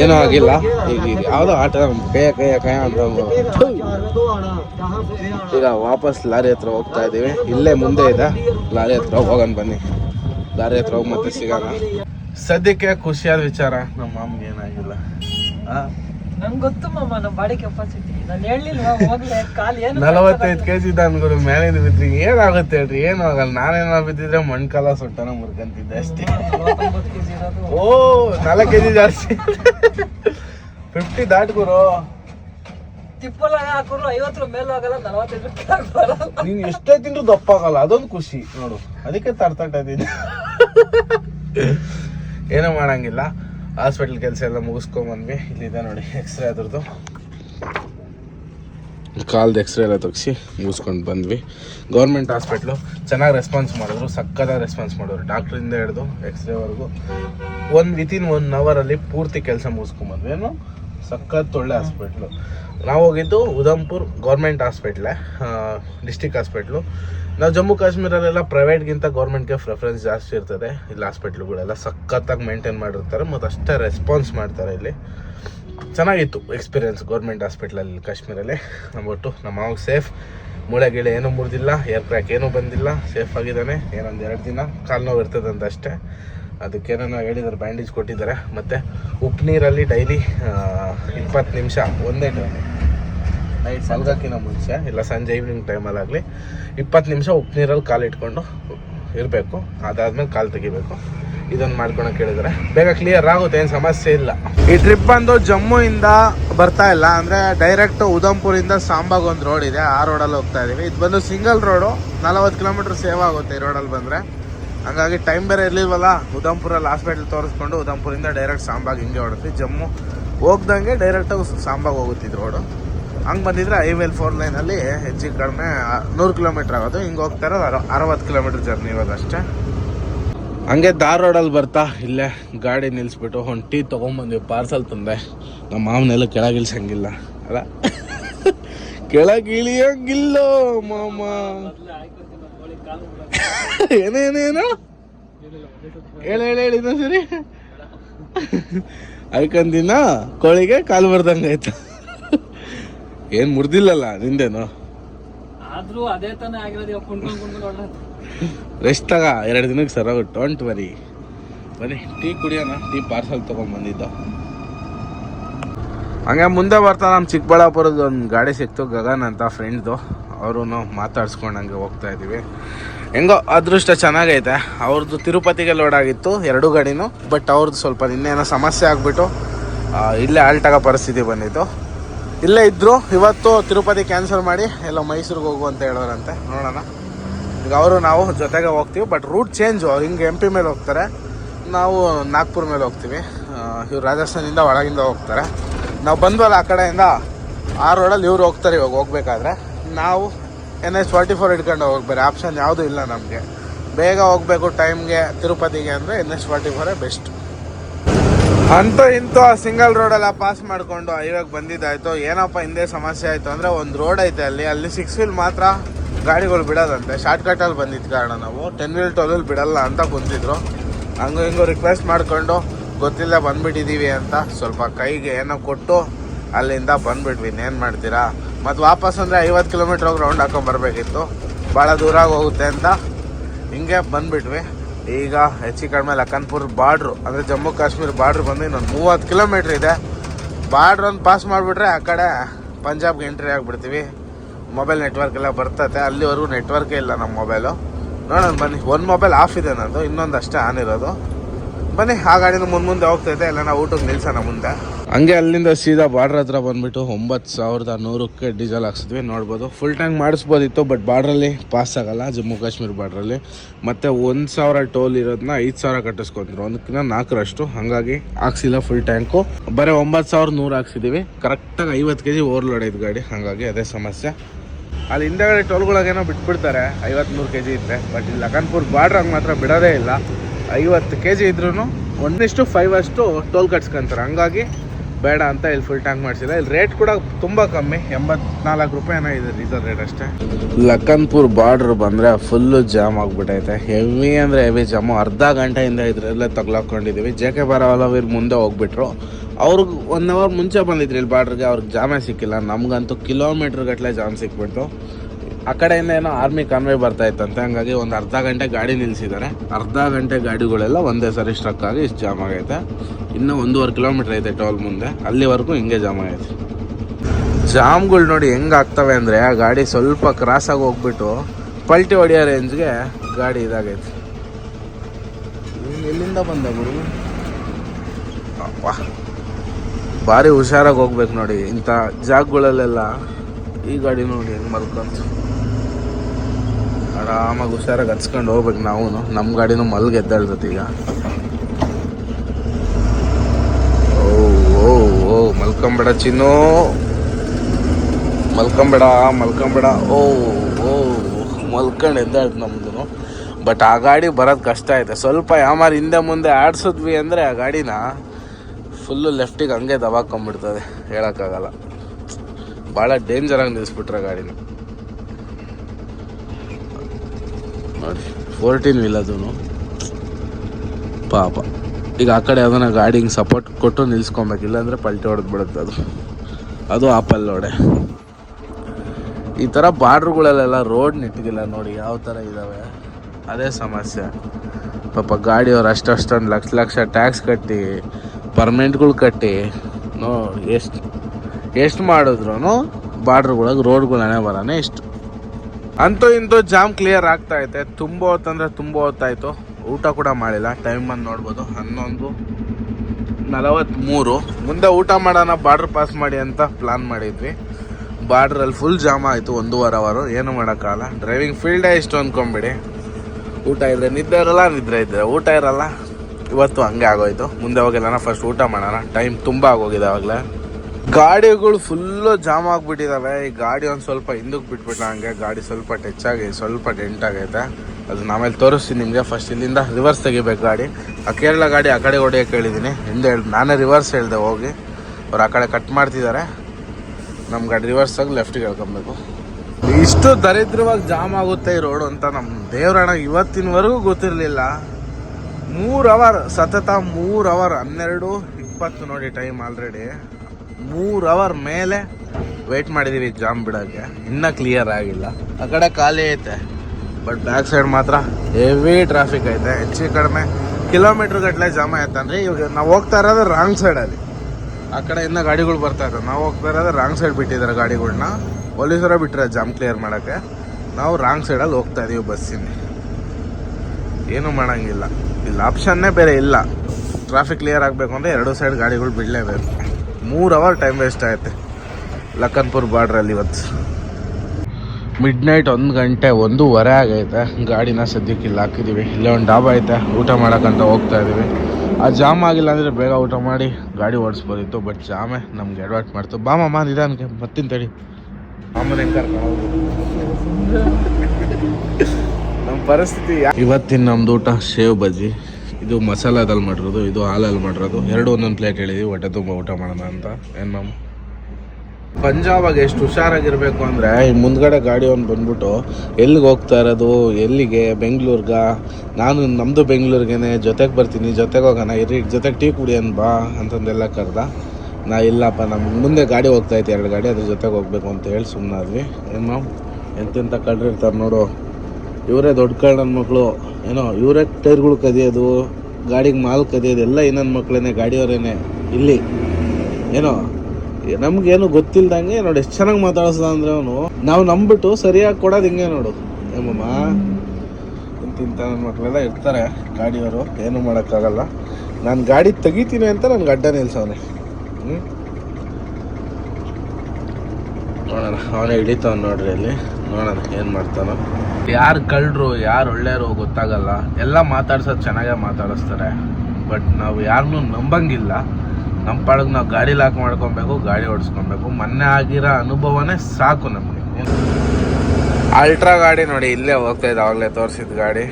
ಏನೂ ಆಗಿಲ್ಲ ಈಗ ಇದು ಯಾವುದೋ ಆಟ ಕೈಯ ಕೈಯ ಕೈ ಅಂತ ಈಗ ವಾಪಸ್ ಲಾರಿ ಹತ್ರ ಹೋಗ್ತಾ ಇದ್ದೀವಿ. ಇಲ್ಲೇ ಮುಂದೆ ಇದೆ. ಲಾರಿ ಹತ್ರ ಹೋಗೋಣ ಬನ್ನಿ. ಲಾರಿ ಹತ್ರ ಹೋಗಿ ಮತ್ತೆ ಸಿಗೋಣ. ಸದ್ಯಕ್ಕೆ ಖುಷಿಯಾದ ವಿಚಾರ. ನಮ್ಮ ಮಾಮ್ಗೆ ಏನಾಗಿಲ್ಲ. ನಂಗೆ
ನಂಗ್ ಗೊತ್ತು ಮಾಮ ನಮ್ಮ ಬಾಡಿ ಕೆಪಾಸಿಟಿ. ನಾನು
ನಲವತ್ತೈದು ಕೆ ಜಿ ಗುರು ಮೇಲಿಂದ ಬಿದ್ರಿ ಏನಾಗುತ್ತೆ ಹೇಳ್ರಿ? ಏನು ಆಗಲ್ಲ ನಾನೇನ ಬಿದ್ದಿದ್ರೆ ಮಣ್ಕಾಲ ಸುಟ್ಟನ ಮುರ್ಕಂತಿದ್ದೆ ಅಷ್ಟೇ.
ಕೆಜಿ
ಓ ನಾಲ್ಕು ಕೆ ಜಿ ಜಾಸ್ತಿ. ಫಿಫ್ಟಿ
ದಾಟ್ ಗುರು. ಐವತ್ತರ ಮೇಲೆ ನಲವತ್ತೈದು ಬರಲ್ಲ.
ಎಷ್ಟೇ ತಿಂದ್ರು ದಪ್ಪ ಆಗಲ್ಲ ಅದೊಂದು ಖುಷಿ. ನೋಡು ಅದಕ್ಕೆ ತರ್ತಟ ಇದ್ದೀನಿ. ಏನೂ ಮಾಡಂಗಿಲ್ಲ. ಹಾಸ್ಪಿಟ್ಲ್ ಕೆಲಸ ಎಲ್ಲ ಮುಗಿಸ್ಕೊಂಬಂದ್ವಿ ಇಲ್ಲಿದೆ ನೋಡಿ ಎಕ್ಸ್ರೇ ಅದ್ರದ್ದು. ಕಾಲ್ದು ಎಕ್ಸ್ರೇ ಎಲ್ಲ ತೆಗ್ಸಿ ಮುಗಿಸ್ಕೊಂಡು ಬಂದ್ವಿ. ಗೌರ್ಮೆಂಟ್ ಹಾಸ್ಪಿಟ್ಲು ಚೆನ್ನಾಗಿ ರೆಸ್ಪಾನ್ಸ್ ಮಾಡಿದ್ರು ಸಕ್ಕತ್ತಾಗಿ ರೆಸ್ಪಾನ್ಸ್ ಮಾಡಿದ್ರು. ಡಾಕ್ಟ್ರಿಂದ ಹಿಡಿದು ಎಕ್ಸ್ರೇವರೆಗೂ ಒಂದು ವಿತಿನ್ ಒನ್ ಅವರಲ್ಲಿ ಪೂರ್ತಿ ಕೆಲಸ ಮುಗಿಸ್ಕೊಂಬಂದ್ವಿ ಏನು? ಸಖತ್ ಒಳ್ಳೆ ಹಾಸ್ಪಿಟ್ಲು ನಾವು ಹೋಗಿದ್ದು ಉದಂಪುರ್ ಗೌರ್ಮೆಂಟ್ ಹಾಸ್ಪಿಟ್ಲೆ ಡಿಸ್ಟಿಕ್ ಹಾಸ್ಪಿಟ್ಲು ನಾವು ಜಮ್ಮು ಕಾಶ್ಮೀರಲ್ಲೆಲ್ಲ ಪ್ರೈವೇಟ್ಗಿಂತ ಗೌರ್ಮೆಂಟ್ಗೆ ಪ್ರಿಫರೆನ್ಸ್ ಜಾಸ್ತಿ ಇರ್ತದೆ. ಇಲ್ಲಿ ಹಾಸ್ಪಿಟ್ಲುಗಳೆಲ್ಲ ಸಖತ್ತಾಗಿ ಮೇಂಟೈನ್ ಮಾಡಿರ್ತಾರೆ ಮತ್ತು ಅಷ್ಟೇ ರೆಸ್ಪಾನ್ಸ್ ಮಾಡ್ತಾರೆ ಇಲ್ಲಿ. ಚೆನ್ನಾಗಿತ್ತು ಎಕ್ಸ್ಪೀರಿಯನ್ಸ್ ಗೌರ್ಮೆಂಟ್ ಹಾಸ್ಪಿಟ್ಲಲ್ಲಿ ಕಾಶ್ಮೀರಲ್ಲಿ. ಅಂದ್ಬಿಟ್ಟು ನಮ್ಮ ಮಾವಿಗೆ ಸೇಫ್ ಮೂಳೆ ಗಿಳೆ ಏನೂ ಮುರಿದಿಲ್ಲ ಏರ್ ಕ್ರ್ಯಾಕ್ ಏನೂ ಬಂದಿಲ್ಲ ಸೇಫ್ ಆಗಿದ್ದಾನೆ. ಏನೊಂದು ಎರಡು ದಿನ, ಕಾಲು ನೋವು ಇರ್ತದಂತ ಅಷ್ಟೇ. ಅದಕ್ಕೇನೋ ಹೇಳಿದ್ದಾರೆ ಬ್ಯಾಂಡೇಜ್ ಕೊಟ್ಟಿದ್ದಾರೆ ಮತ್ತು ಉಪ್ಪು ನೀರಲ್ಲಿ ಡೈಲಿ ಇಪ್ಪತ್ತು ನಿಮಿಷ, ಒಂದೇ ಟೈಮ್ ನೈಟ್ ಮಲ್ಗೋಕ್ಕಿಂತ ಮುಂಚೆ, ಇಲ್ಲ ಸಂಜೆ ಈವ್ನಿಂಗ್ ಟೈಮಲ್ಲಾಗಲಿ ಇಪ್ಪತ್ತು ನಿಮಿಷ ಉಪ್ಪು ನೀರಲ್ಲಿ ಕಾಲು ಇಟ್ಕೊಂಡು ಇರಬೇಕು. ಅದಾದಮೇಲೆ ಕಾಲು ತೆಗಿಬೇಕು. ಇದನ್ನು ಮಾಡ್ಕೊಳಕ್ ಹೇಳಿದ್ರೆ. ಬೇಗ ಕ್ಲಿಯರ್ ಆಗುತ್ತೆ, ಏನು ಸಮಸ್ಯೆ ಇಲ್ಲ. ಈ ಟ್ರಿಪ್ ಬಂದು ಜಮ್ಮುಯಿಂದ ಬರ್ತಾ ಇಲ್ಲ, ಅಂದರೆ ಡೈರೆಕ್ಟ್ ಉಧಂಪುರಿಂದ ಸಾಂಬಾಗ್ ಒಂದು ರೋಡ್ ಇದೆ, ಆ ರೋಡಲ್ಲಿ ಹೋಗ್ತಾ ಇದೀವಿ. ಇದು ಬಂದು ಸಿಂಗಲ್ ರೋಡು ನಲವತ್ತು ಕಿಲೋಮೀಟರ್ ಸೇವ್ ಆಗುತ್ತೆ ಈ ರೋಡಲ್ಲಿ ಬಂದರೆ. ಹಂಗಾಗಿ ಟೈಮ್ ಬೇರೆ ಇರಲಿಲ್ವಲ್ಲ ಉದಂಪುರಲ್ಲಿ ಹಾಸ್ಪಿಟ್ಲ್ ತೋರಿಸ್ಕೊಂಡು ಉಧಂಪುರಿಂದ ಡೈರೆಕ್ಟ್ ಸಾಂಬಾಗ್ ಹಿಂಗೆ ಹೊಡೆದ್ವಿ ಜಮ್ಮು ಹೋಗ್ದಂಗೆ ಡೈರೆಕ್ಟಾಗಿ ಸಾಂಬಾಗ್ ಹೋಗುತ್ತಿದ್ದು ರೋಡು ಹಂಗೆ ಬಂದಿದ್ರೆ ಐ ವೆಲ್ ಫೋರ್ ಲೈನಲ್ಲಿ ಹೆಚ್ಚಿಗೆ ಕಡಿಮೆ ನೂರು ಕಿಲೋಮೀಟ್ರ್ ಆಗೋದು. ಹಿಂಗೆ ಹೋಗ್ತಾ ಇರೋದು ಅರ ಅರವತ್ತು ಕಿಲೋಮೀಟ್ರ್ ಜರ್ನಿ ಇರೋದು ಅಷ್ಟೇ. ಹಂಗೆ ಧಾರವಾಡಲ್ಲಿ ಬರ್ತಾ ಇಲ್ಲೇ ಗಾಡಿ ನಿಲ್ಲಿಸ್ಬಿಟ್ಟು ಒಂದು ಟೀ ತೊಗೊಂಬಂದ್ವಿ ಪಾರ್ಸಲ್ ತಂದೆ. ನಮ್ಮ ಮಾವನೆಲ್ಲ ಕೆಳಗೆ ಇಳ್ಸಂಗಿಲ್ಲ. ಅಲ್ಲ? ಕೆಳಗೆ ಇಳಿಯಂಗಿಲ್ಲೋ ಮಾಮ. ಏನೇನೇನು ಹೇಳಿ ಹೇಳಿ ಹೇಳಿ ಸರಿ. ಐಕಂದಿನ ಕೋಳಿಗೆ ಕಾಲು ಬರ್ದಂಗೆ ಆಯ್ತು. ಏನು ಮುರ್ದಿಲ್ಲಲ್ಲ, ನಿಂದೇನು?
ಆದರೂ ಅದೇ ತಾನೇ ಆಗಿರೋದು.
ರೆಸ್ಟ್ ತಗ ಎರಡು ದಿನಕ್ಕೆ ಸರೋಗು ಡೋಂಟ್ ವರಿ ಬನ್ನಿ, ಟೀ ಕುಡಿಯೋಣ, ಟೀ ಪಾರ್ಸಲ್ ತೊಗೊಂಬಂದಿದ್ದು ಹಂಗೆ ಮುಂದೆ ಬರ್ತಾ ನಮ್ಮ ಚಿಕ್ಕಬಳ್ಳಾಪುರದ ಒಂದು ಗಾಡಿ ಸಿಕ್ತು, ಗಗನ್ ಅಂತ ಫ್ರೆಂಡ್ದು ಅವರು ಮಾತಾಡ್ಸ್ಕೊಂಡು ಹಂಗೆ ಹೋಗ್ತಾ ಇದ್ದೀವಿ. ಹೆಂಗೋ, ಅದೃಷ್ಟ ಚೆನ್ನಾಗೈತೆ. ಅವ್ರದ್ದು ತಿರುಪತಿಗೆ ಲೋಡ್ ಆಗಿತ್ತು, ಎರಡೂ ಗಾಡಿನೂ ಬಟ್ ಅವ್ರದ್ದು ಸ್ವಲ್ಪ ನಿನ್ನೇನೋ ಸಮಸ್ಯೆ ಆಗಿಬಿಟ್ಟು ಇಲ್ಲೇ ಆಲ್ಟಾಗೋ ಪರಿಸ್ಥಿತಿ ಬಂದಿತ್ತು. ಇಲ್ಲೇ ಇದ್ದರು ಇವತ್ತು ತಿರುಪತಿ ಕ್ಯಾನ್ಸಲ್ ಮಾಡಿ, ಎಲ್ಲ ಮೈಸೂರಿಗೆ ಹೋಗು ಅಂತ ಹೇಳೋರಂತೆ. ನೋಡೋಣ. ಈಗ ಅವರು ನಾವು ಜೊತೆಗೆ ಹೋಗ್ತೀವಿ ಬಟ್ ರೂಟ್ ಚೇಂಜು ಅವ್ರು ಹಿಂಗೆ ಎಂ ಪಿ ಮೇಲೆ ಹೋಗ್ತಾರೆ. ನಾವು ನಾಗ್ಪುರ್ ಮೇಲೆ ಹೋಗ್ತೀವಿ. ಇವ್ರು ರಾಜಸ್ಥಾನಿಂದ ಒಳಗಿಂದ ಹೋಗ್ತಾರೆ. ನಾವು ಬಂದ್ವಲ್ಲ ಆ ಕಡೆಯಿಂದ, ಆ ರೋಡಲ್ಲಿ ಇವ್ರು ಹೋಗ್ತಾರೆ ಇವಾಗ ಹೋಗ್ಬೇಕಾದ್ರೆ. ನಾವು ಎನ್ ಎಸ್ ಫಾರ್ಟಿ ಫೋರ್ ಹಿಡ್ಕೊಂಡು ಹೋಗ್ಬೇರೆ ಆಪ್ಷನ್ ಯಾವುದೂ ಇಲ್ಲ ನಮಗೆ. ಬೇಗ ಹೋಗಬೇಕು ಟೈಮ್ಗೆ ತಿರುಪತಿಗೆ ಅಂದರೆ ಎನ್ ಎಸ್ ಫಾರ್ಟಿ ಫೋರೇ ಬೆಸ್ಟ್ ಅಂತೂ ಇಂತೂ ಆ ಸಿಂಗಲ್ ರೋಡೆಲ್ಲ ಪಾಸ್ ಮಾಡಿಕೊಂಡು ಇವಾಗ ಬಂದಿದ್ದಾಯಿತು. ಏನಪ್ಪ ಹಿಂದೆ ಸಮಸ್ಯೆ ಆಯಿತು ಅಂದರೆ ಒಂದು ರೋಡ್ ಐತೆ ಅಲ್ಲಿ. ಅಲ್ಲಿ ಸಿಕ್ಸ್ ವೀಲ್ ಮಾತ್ರ ಗಾಡಿಗಳು ಬಿಡೋದಂತೆ. ಶಾರ್ಟ್ ಕಟ್ಟಲ್ಲಿ ಬಂದಿದ್ದ ಕಾರಣ ನಾವು. ಟೆನ್ ವೀಲ್ ಟ್ವೆಲ್ ವೀಲ್ ಬಿಡಲ್ಲ ಅಂತ ಕುಂತಿದ್ರು. ಹಂಗೂ ಹಿಂಗೂ ರಿಕ್ವೆಸ್ಟ್ ಮಾಡಿಕೊಂಡು, ಗೊತ್ತಿಲ್ಲ ಬಂದುಬಿಟ್ಟಿದ್ದೀವಿ ಅಂತ ಸ್ವಲ್ಪ ಕೈಗೆ ಏನೋ ಕೊಟ್ಟು ಅಲ್ಲಿಂದ ಬಂದುಬಿಟ್ವಿ. ಇನ್ನೇನು ಮಾಡ್ತೀರಾ? ಮತ್ತು ವಾಪಸ್ ಅಂದರೆ ಐವತ್ತು ಕಿಲೋಮೀಟ್ರ್ ಹೋಗಿ ರೌಂಡ್ ಹಾಕೊಂಬರ್ಬೇಕಿತ್ತು ಭಾಳ ದೂರ ಹೋಗುತ್ತೆ ಅಂತ ಹಿಂಗೆ ಬಂದುಬಿಟ್ವಿ. ಈಗ ಹೆಚ್ಚು ಕಡಿಮೆ ಲಖನ್ಪುರ್ ಬಾರ್ಡ್ರು ಅಂದರೆ ಜಮ್ಮು ಕಾಶ್ಮೀರ ಬಾರ್ಡ್ರ್ ಬಂದು ಇನ್ನೊಂದು ಮೂವತ್ತು ಕಿಲೋಮೀಟ್ರ್ ಇದೆ. ಬಾರ್ಡ್ರ್ ಒಂದು ಪಾಸ್ ಮಾಡಿಬಿಟ್ರೆ ಆ ಕಡೆ ಪಂಜಾಬ್ಗೆ ಎಂಟ್ರಿ ಆಗಿಬಿಡ್ತೀವಿ. ಮೊಬೈಲ್ ನೆಟ್ವರ್ಕ್ ಎಲ್ಲ ಬರ್ತತೆ, ಅಲ್ಲಿವರೆಗೂ ನೆಟ್ವರ್ಕೇ ಇಲ್ಲ ನಮ್ಮ ಮೊಬೈಲು ನೋಡೋಣ, ಬನ್ನಿ. ಒಂದು ಮೊಬೈಲ್ ಆಫ್ ಇದೆ ನನ್ನದು, ಇನ್ನೊಂದು ಅಷ್ಟೇ ಆನ್ ಇರೋದು. ಬನ್ನಿ, ಆ ಗಾಡಿನ ಮುಂದೆ ಮುಂದೆ ಹೋಗ್ತೈತೆ ಎಲ್ಲ ನಾವು ಊಟಕ್ಕೆ ನಿಲ್ಸೋಣ ಮುಂದೆ. ಹಂಗೆ ಅಲ್ಲಿಂದ ಸೀದಾ ಬಾರ್ಡ್ರ್ ಹತ್ರ ಬಂದ್ಬಿಟ್ಟು ಒಂಬತ್ತು ಸಾವಿರದ ನೂರಕ್ಕೆ ಡೀಸೆಲ್ ಹಾಕ್ಸಿದ್ವಿ, ನೋಡ್ಬೋದು. ಫುಲ್ ಟ್ಯಾಂಕ್ ಮಾಡಿಸ್ಬೋದಿತ್ತು ಬಟ್ ಬಾರ್ಡ್ರಲ್ಲಿ ಪಾಸ್ ಆಗೋಲ್ಲ, ಜಮ್ಮು ಕಾಶ್ಮೀರ ಬಾರ್ಡ್ರಲ್ಲಿ ಮತ್ತು ಒಂದು ಸಾವಿರ ಟೋಲ್ ಇರೋದನ್ನ ಐದು ಸಾವಿರ ಕಟ್ಟಿಸ್ಕೊಂಡ್ರು. ಒಂದಕ್ಕಿಂತ ನಾಲ್ಕರಷ್ಟು, ಹಾಗಾಗಿ ಹಾಕ್ಸಿಲ್ಲ ಫುಲ್ ಟ್ಯಾಂಕು ಬರೀ ಒಂಬತ್ತು ಸಾವಿರದ ನೂರು ಹಾಕ್ಸಿದ್ದೀವಿ ಕರೆಕ್ಟಾಗಿ ಐವತ್ತು ಕೆ ಜಿ ಓವರ್ಲೋಡ್ ಐದು ಗಾಡಿ, ಹಾಗಾಗಿ ಅದೇ ಸಮಸ್ಯೆ. ಅಲ್ಲಿ ಹಿಂದೆಗಡೆ ಟೋಲ್ಗಳಾಗೇನೋ ಬಿಟ್ಬಿಡ್ತಾರೆ. ಐವತ್ತು ನೂರು ಕೆ ಜಿ ಇದ್ದರೆ ಬಟ್ ಇಲ್ಲಿ ಲಖನ್ಪುರ್ ಬಾರ್ಡ್ರಾಗ ಮಾತ್ರ ಬಿಡೋದೇ ಇಲ್ಲ. ಐವತ್ತು ಕೆ ಜಿ ಇದ್ರೂ ಒಂದಿಷ್ಟು ಫೈವ್ ಅಷ್ಟು ಟೋಲ್ ಕಟ್ಸ್ಕೊಂತಾರೆ. ಹಂಗಾಗಿ ಬೇಡ ಅಂತ ಇಲ್ಲಿ ಫುಲ್ ಟ್ಯಾಂಕ್ ಮಾಡಿಸಿಲ್ಲ. ಇಲ್ಲಿ ರೇಟ್ ಕೂಡ ತುಂಬ ಕಮ್ಮಿ. ಎಂಬತ್ನಾಲ್ಕು ರೂಪಾಯಿ ಇದೆ ಡೀಸೆಲ್ ರೇಟ್ ಅಷ್ಟೇ. ಲಖನ್ಪುರ್ ಬಾರ್ಡ್ರ್ ಬಂದರೆ ಫುಲ್ಲು ಜಾಮ್ ಆಗಿಬಿಟ್ಟೈತೆ ಹೆವಿ ಅಂದರೆ ಹೆವಿ ಜಾಮು ಅರ್ಧ ಗಂಟೆಯಿಂದ ಇದರಲ್ಲೇ ತಗ್ಲಾಕೊಂಡಿದ್ದೀವಿ ಜೆ ಕೆ ಬಾರವಲವೀರ್ ಮುಂದೆ ಹೋಗ್ಬಿಟ್ರು. ಅವ್ರಿಗೆ ಒನ್ ಅವರ್ ಮುಂಚೆ ಬಂದಿದ್ರು ಇಲ್ಲಿ ಬಾರ್ಡ್ರಿಗೆ ಅವ್ರಿಗೆ ಜಾಮೇ ಸಿಕ್ಕಿಲ್ಲ. ನಮಗಂತೂ ಕಿಲೋಮೀಟ್ರ್ ಗಟ್ಟಲೆ ಜಾಮ್ ಸಿಕ್ಬಿಟ್ಟು ಆ ಕಡೆಯಿಂದ ಏನೋ ಆರ್ಮಿ ಕಾನ್ವೆ ಬರ್ತಾ ಇತ್ತಂತೆ ಹಂಗಾಗಿ ಒಂದು ಅರ್ಧ ಗಂಟೆ ಗಾಡಿ ನಿಲ್ಲಿಸಿದ್ದಾರೆ ಅರ್ಧ ಗಂಟೆ ಗಾಡಿಗಳೆಲ್ಲ ಒಂದೇ ಸರಿ ಸ್ಟ್ರಕ್ ಆಗಿ ಇಷ್ಟು ಜಾಮ್ ಆಗೈತೆ. ಇನ್ನೂ ಒಂದೂವರೆ ಕಿಲೋಮೀಟ್ರ್ ಐತೆ ಟೋಲ್ ಮುಂದೆ. ಅಲ್ಲಿವರೆಗೂ ಹಿಂಗೆ ಜಾಮ್ ಆಗೈತೆ. ಜಾಮ್ಗಳು ನೋಡಿ ಹೆಂಗೆ ಆಗ್ತವೆ ಅಂದರೆ ಆ ಗಾಡಿ ಸ್ವಲ್ಪ ಕ್ರಾಸಾಗಿ ಹೋಗ್ಬಿಟ್ಟು ಪಲ್ಟಿ ಹೊಡೆಯೋ ರೇಂಜ್ಗೆ ಗಾಡಿ ಇದಾಗೈತೆ. ಎಲ್ಲಿಂದ ಬಂದ ಗುರು? ಅಪ್ಪ. ಭಾರಿ ಹುಷಾರಾಗಿ ಹೋಗ್ಬೇಕು ನೋಡಿ ಇಂಥ ಜಾಗಗಳಲ್ಲೆಲ್ಲ ಈ ಗಾಡಿ ನೋಡಿ ಹೆಂಗೆ ಮಲ್ಕೊಂತ. ಆರಾಮಾಗಿ ಹುಷಾರಾಗಿ ಹಚ್ಕೊಂಡು ಹೋಗ್ಬೇಕು ನಾವು ನಮ್ಮ ಗಾಡಿನೂ ಮಲ್ಗೆ ಎದ್ದಾಳ್ತತಿ ಈಗ. ಓ ಓ ಓ, ಮಲ್ಕೊಂಬೇಡ ಚಿನ್ನು. ಮಲ್ಕೊಂಬೇಡ ಮಲ್ಕೊಂಬೇಡ. ಓ ಓ, ಮಲ್ಕೊಂಡು ಎದ್ದಾಳ್ತು ನಮ್ದು ಬಟ್ ಆ ಗಾಡಿ ಬರೋದು ಕಷ್ಟ ಐತೆ. ಸ್ವಲ್ಪ ಯಾಮಾರು ಹಿಂದೆ ಮುಂದೆ ಆಡ್ಸಿದ್ವಿ ಅಂದರೆ ಆ ಗಾಡಿನ ಫುಲ್ಲು ಲೆಫ್ಟಿಗೆ ಹಂಗೆ ದಬಾಕೊಂಬಿಡ್ತದೆ. ಹೇಳೋಕ್ಕಾಗಲ್ಲ. ಭಾಳ ಡೇಂಜರಾಗಿ ನಿಲ್ಲಿಸ್ಬಿಟ್ರೆ ಗಾಡಿನ. ನೋಡಿ. ಫೋರ್ಟೀನ್ ವೀಲ್ ಅದೂ ಪಾಪ. ಈಗ ಆ ಕಡೆ ಅದನ್ನ ಗಾಡಿ ಹಿಂಗೆ ಸಪೋರ್ಟ್ ಕೊಟ್ಟು ನಿಲ್ಸ್ಕೊಬೇಕು. ಇಲ್ಲಾಂದರೆ ಪಲ್ಟಿ ಹೊಡೆದು ಬಿಡುತ್ತೆ ಅದು ಅದು ಆಪಲ್ ನೋಡೆ. ಈ ಥರ ಬಾರ್ಡ್ರುಗಳಲ್ಲೆಲ್ಲ ರೋಡ್ ನಿಟ್ಟಿಗಿಲ್ಲ ನೋಡಿ ಯಾವ ಥರ ಇದ್ದಾವೆ ಅದೇ ಸಮಸ್ಯೆ. ಪಾಪ ಗಾಡಿಯವ್ರು ಅಷ್ಟಷ್ಟೊಂದು ಲಕ್ಷ ಲಕ್ಷ ಟ್ಯಾಕ್ಸ್ ಕಟ್ಟಿ ಪರ್ಮೆಂಟ್ಗಳು ಕಟ್ಟಿ, ನೋ, ಎಷ್ಟು ಎಷ್ಟು ಮಾಡಿದ್ರು ಬಾರ್ಡ್ರುಗಳಿಗೆ ರೋಡ್ಗಳೇ ಬರೋಣ ಇಷ್ಟು. ಅಂತೂ ಇಂತೂ ಜಾಮ್ ಕ್ಲಿಯರ್ ಆಗ್ತಾ ಐತೆ ತುಂಬ ಹೊತ್ತಂದ್ರೆ ತುಂಬ ಹೊತ್ತಾಯಿತು. ಊಟ ಕೂಡ ಮಾಡಿಲ್ಲ. ಟೈಮ್ ಬಂದು ನೋಡ್ಬೋದು. ಹನ್ನೊಂದು ನಲವತ್ತ್ಮೂರು ಮುಂದೆ ಊಟ ಮಾಡೋಣ, ಬಾರ್ಡ್ರ್ ಪಾಸ್ ಮಾಡಿ ಅಂತ ಪ್ಲಾನ್ ಮಾಡಿದ್ವಿ. ಬಾರ್ಡ್ರಲ್ಲಿ ಫುಲ್ ಜಾಮ್ ಆಯಿತು ಒಂದೂವರೆ ಅವರು. ಏನು ಮಾಡೋಕ್ಕಾಗಲ್ಲ. ಡ್ರೈವಿಂಗ್ ಫೀಲ್ಡೇ ಇಷ್ಟು ಅಂದ್ಕೊಂಬಿಡಿ ಊಟ ಇದ್ರೆ ನಿದ್ದೆ ಇರಲ್ಲ, ನಿದ್ರೆ ಇದ್ರೆ ಊಟ ಇರಲ್ಲ. ಇವತ್ತು ಹಂಗೆ ಆಗೋಯ್ತು. ಮುಂದೆ ಹೋಗಿಲ್ಲ ಫಸ್ಟ್ ಊಟ ಮಾಡೋಣ. ಟೈಮ್ ತುಂಬ ಆಗೋಗಿದೆ ಆವಾಗಲೇ. ಗಾಡಿಗಳು ಫುಲ್ಲು ಜಾಮ್ ಆಗಿಬಿಟ್ಟಿದ್ದಾವೆ ಈ ಗಾಡಿ ಒಂದು ಸ್ವಲ್ಪ ಹಿಂದಕ್ಕೆ ಬಿಟ್ಬಿಟ್ಟ ಹಂಗೆ. ಗಾಡಿ ಸ್ವಲ್ಪ ಟಚ್ ಆಗಿ, ಸ್ವಲ್ಪ ಡೆಂಟ್ ಆಗೈತೆ. ಅದು ಆಮೇಲೆ ತೋರಿಸ್ತೀನಿ ನಿಮಗೆ. ಫಸ್ಟ್ ಇಲ್ಲಿಂದ ರಿವರ್ಸ್ ತೆಗಿಬೇಕು ಗಾಡಿ. ಆ ಕೇರಳ ಗಾಡಿ ಆ ಕಡೆ ಹೊಡಿಯೋಕೆ ಹೇಳಿದ್ದೀನಿ ಹಿಂದೆ ಹೇಳ್ ನಾನೇ ರಿವರ್ಸ್ ಹೇಳಿದೆ ಹೋಗಿ. ಅವ್ರು ಆ ಕಡೆ ಕಟ್ ಮಾಡ್ತಿದ್ದಾರೆ. ನಮ್ಮ ಗಾಡಿ ರಿವರ್ಸ್ ಆಗಿ ಲೆಫ್ಟಿಗೆ ಹೇಳ್ಕೊಬೇಕು ಇಷ್ಟು ದರಿದ್ರವಾಗಿ ಜಾಮ್ ಆಗುತ್ತೆ ಈ ರೋಡು ಅಂತ ನಮ್ಮ ದೇವ್ರಣ್ಣ ಇವತ್ತಿನವರೆಗೂ ಗೊತ್ತಿರಲಿಲ್ಲ. ಮೂರು ಅವರ್ ಸತತ ಮೂರು ಅವರ್ ಹನ್ನೆರಡು ಇಪ್ಪತ್ತು ನೋಡಿ ಟೈಮ್ ಆಲ್ರೆಡಿ ಮೂರು ಅವರ್ ಮೇಲೆ ವೆಯ್ಟ್ ಮಾಡಿದ್ದೀವಿ ಜಾಮ್ ಬಿಡೋಕ್ಕೆ ಇನ್ನೂ ಕ್ಲಿಯರ್ ಆಗಿಲ್ಲ. ಆ ಕಡೆ ಖಾಲಿ ಐತೆ. ಬಟ್ ಬ್ಯಾಕ್ ಸೈಡ್ ಮಾತ್ರ ಹೆವಿ ಟ್ರಾಫಿಕ್ ಐತೆ. ಹೆಚ್ಚು ಕಡಿಮೆ ಕಿಲೋಮೀಟ್ರ್ ಗಟ್ಟಲೆ ಜಾಮ್ ಆಯ್ತಂದ್ರೆ ಇವಾಗ ನಾವು ಹೋಗ್ತಾ ಇರೋದು ರಾಂಗ್ ಸೈಡಲ್ಲಿ ಆ ಕಡೆ ಕಡೆಯಿಂದ ಗಾಡಿಗಳು ಬರ್ತಾ ಇದ್ದಾವೆ ನಾವು ಹೋಗ್ತಾ ಇರೋದು ರಾಂಗ್ ಸೈಡ್ ಬಿಟ್ಟಿದ್ದಾರೆ ಗಾಡಿಗಳನ್ನ ಪೊಲೀಸರ ಬಿಟ್ಟರೆ ಜಾಮ್ ಕ್ಲಿಯರ್ ಮಾಡೋಕ್ಕೆ. ನಾವು ರಾಂಗ್ ಸೈಡಲ್ಲಿ ಹೋಗ್ತಾ ಇದೀವಿ ಬಸ್ಸಿನ ಏನು ಮಾಡೋಂಗಿಲ್ಲ. ಇಲ್ಲಿ ಆಪ್ಷನ್ನೇ ಬೇರೆ ಇಲ್ಲ. ಟ್ರಾಫಿಕ್ ಕ್ಲಿಯರ್ ಆಗಬೇಕು ಅಂದರೆ ಎರಡು ಸೈಡ್ ಗಾಡಿಗಳು ಬಿಡಲೇಬೇಕು. ಮೂರು ಅವರ್ ಟೈಮ್ ವೇಸ್ಟ್ ಆಗುತ್ತೆ ಲಖನ್ಪುರ್ ಬಾರ್ಡ್ರಲ್ಲಿ ಇವತ್ತು. ಮಿಡ್ ನೈಟ್ ಒಂದು ಗಂಟೆ, ಒಂದೂವರೆ ಆಗೈತೆ. ಗಾಡಿನ ಸದ್ಯಕ್ಕೆ ಇಲ್ಲಿ ಹಾಕಿದ್ದೀವಿ ಇಲ್ಲೇ ಒಂದು ಡಾಬಾ ಐತೆ. ಊಟ ಮಾಡೋಕ್ಕಂತ ಹೋಗ್ತಾ ಇದ್ದೀವಿ ಆ ಜಾಮ್ ಆಗಿಲ್ಲ ಅಂದರೆ ಬೇಗ ಊಟ ಮಾಡಿ ಗಾಡಿ ಓಡಿಸ್ಬೋದಿತ್ತು ಬಟ್ ಜಾಮೆ ನಮ್ಗೆ ಅಡ್ವಾಟ್ ಮಾಡ್ತು. ಬಾಮಮ್ಮ ನಿಧಾನಕ್ಕೆ ಮತ್ತಿನ ತಡಿ. ಆಮೇಲೆ ನಮ್ಮ ಪರಿಸ್ಥಿತಿ ಇವತ್ತಿನ ನಮ್ದು ಊಟ ಶೇವ್ ಬಜ್ಜಿ. ಇದು ಮಸಾಲದಲ್ಲಿ ಮಾಡಿರೋದು, ಇದು ಹಾಲಲ್ಲಿ ಮಾಡಿರೋದು. ಎರಡು ಒಂದೊಂದು ಪ್ಲೇಟ್ ಹೇಳಿದ್ವಿ, ಹೊಟ್ಟೆ ತುಂಬ ಊಟ ಮಾಡೋಣ ಅಂತ. ಏನು ಮ್ಯಾಮ್ ಆಗಿ ಎಷ್ಟು ಹುಷಾರಾಗಿರಬೇಕು ಅಂದರೆ ಮುಂದ್ಗಡೆ ಗಾಡಿ ಒಂದು ಬಂದ್ಬಿಟ್ಟು ಎಲ್ಲಿಗೆ ಹೋಗ್ತಾ ಇರೋದು, ಎಲ್ಲಿಗೆ, ಬೆಂಗಳೂರ್ಗ? ನಾನು ನಮ್ಮದು ಬೆಂಗಳೂರಿಗೇನೆ, ಜೊತೆಗೆ ಬರ್ತೀನಿ, ಜೊತೆಗೆ ಹೋಗೋಣ, ಇರಿ, ಜೊತೆಗೆ ಟೀ ಕುಡಿಯೋಣ ಬಾ ಅಂತಂದೆಲ್ಲ ಕರೆದ. ನಾ ಇಲ್ಲಪ್ಪ ನಮ್ಮ ಮುಂದೆ ಗಾಡಿ ಹೋಗ್ತಾ ಐತೆ, ಎರಡು ಗಾಡಿ, ಅದ್ರ ಜೊತೆಗೆ ಹೋಗ್ಬೇಕು ಅಂತ ಹೇಳಿ ಸುಮ್ಮನಾದ್ವಿ ಏನು ಮ್ಯಾಮ್ ಎಂತೆಂಥ ಕಳ್ರಿರ್ತಾರೆ ನೋಡು. ಇವರೇ ದೊಡ್ಡ ಕಳ್ಳ ನನ್ನ ಮಕ್ಕಳು ಏನೋ, ಇವರೇ ಟೈರ್ಗಳು ಕದಿಯೋದು. ಗಾಡಿಗೆ ಮಾಲ್ ಕದಿಯೋದು ಎಲ್ಲ ಇನ್ನೊಂದು ಮಕ್ಕಳೇನೆ ಗಾಡಿಯವರೇನೆ ಇಲ್ಲಿ. ಏನೋ, ನಮಗೇನು ಗೊತ್ತಿಲ್ದಂಗೆ ನೋಡಿ, ಎಷ್ಟು ಚೆನ್ನಾಗಿ ಮಾತಾಡಿಸ್ದ ಅಂದ್ರೆ ಅವನು, ನಾವು ನಂಬಿಟ್ಟು ಸರಿಯಾಗಿ ಕೊಡೋದು ಹಿಂಗೆ ನೋಡು. ಏಮಮ್ಮ ಇಂತಿಂಥ ಮಕ್ಕಳೆಲ್ಲ ಇರ್ತಾರೆ, ಗಾಡಿಯವರು, ಏನು ಮಾಡೋಕ್ಕಾಗಲ್ಲ. ನಾನು ಗಾಡಿ ತೆಗಿತೀನಿ ಅಂತ ನನ್ಗೆ ಅಡ್ಡ ನಿಲ್ಸವನೆ. ಹ್ಞೂ ನೋಡೋಣ, ಅವನೇ ಹಿಡಿತಾವ್ ನೋಡ್ರಿ ಅಲ್ಲಿ. ನೋಡೋಣ ಏನು ಮಾಡ್ತಾನೋ. ಯಾರು ಕಳ್ಳರು ಯಾರು ಒಳ್ಳೆಯರು ಗೊತ್ತಾಗಲ್ಲ. ಎಲ್ಲ ಮಾತಾಡ್ಸೋದು ಚೆನ್ನಾಗೇ ಮಾತಾಡಿಸ್ತಾರೆ. ಬಟ್ ನಾವು ಯಾರನ್ನೂ ನಂಬಂಗಿಲ್ಲ. ನಮ್ಮ ಪಾಡಿಗೆ ನಾವು ಗಾಡಿ ಲಾಕ್ ಮಾಡ್ಕೊಬೇಕು ಗಾಡಿ ಓಡಿಸ್ಕೊಬೇಕು. ಮೊನ್ನೆ ಆಗಿರೋ ಅನುಭವನೇ ಸಾಕು ನಮಗೆ. ಅಲ್ಟ್ರಾ ಗಾಡಿ ನೋಡಿ ಇಲ್ಲೇ ಹೋಗ್ತಾ ಇದೆ ಆವಾಗಲೇ ತೋರಿಸಿದ ಗಾಡಿ.